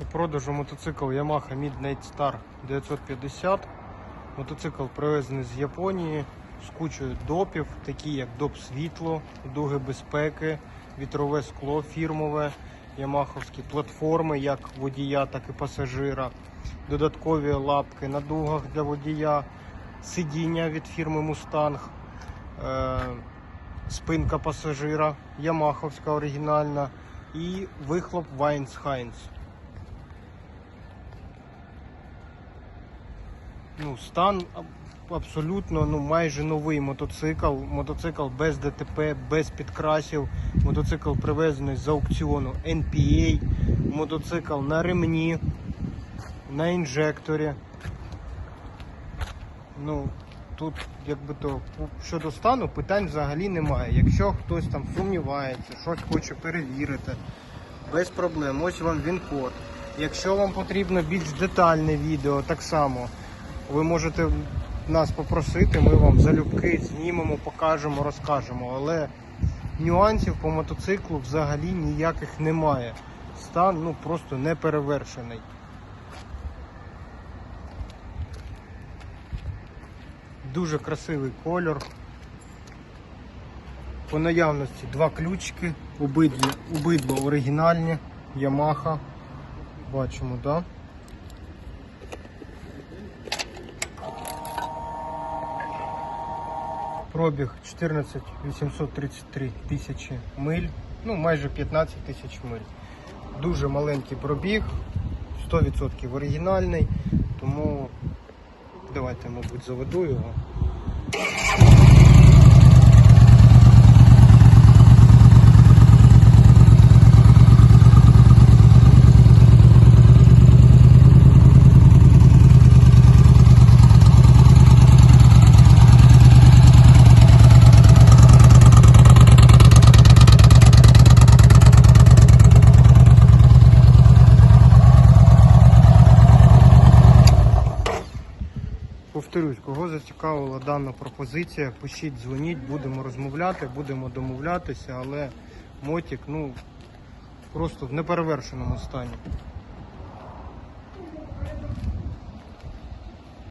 У продажу мотоцикл Yamaha Midnight Star 950. Мотоцикл привезений з Японії з кучою допів, такі як доп світло, дуги безпеки, вітрове скло фірмове, ямаховські платформи, як водія, так і пасажира, додаткові лапки на дугах для водія, сидіння від фірми Mustang, е, спинка пасажира, ямаховська оригінальна і вихлоп Vines Heinz. Ну, стан абсолютно ну, майже новий мотоцикл. Мотоцикл без ДТП, без підкрасів. Мотоцикл привезений з аукціону NPA. Мотоцикл на ремні, на інжекторі. Ну, тут, якби то щодо стану, питань взагалі немає. Якщо хтось там сумнівається, щось хоче перевірити, без проблем. Ось вам він-код. Якщо вам потрібно більш детальне відео, так само ви можете нас попросити, ми вам залюбки знімемо, покажемо, розкажемо. Але нюансів по мотоциклу взагалі ніяких немає. Стан ну просто не перевершений. Дуже красивий кольор. По наявності два ключики, обидва оригінальні, Yamaha. Бачимо, так? Да? Пробіг 14 833 тисячі миль, ну майже 15 тисяч миль. Дуже маленький пробіг, 100% оригінальний, тому давайте, мабуть, заведу його. Повторюсь, кого зацікавила дана пропозиція, пишіть, дзвоніть, будемо розмовляти, будемо домовлятися, але мотик, ну просто в неперевершеному стані.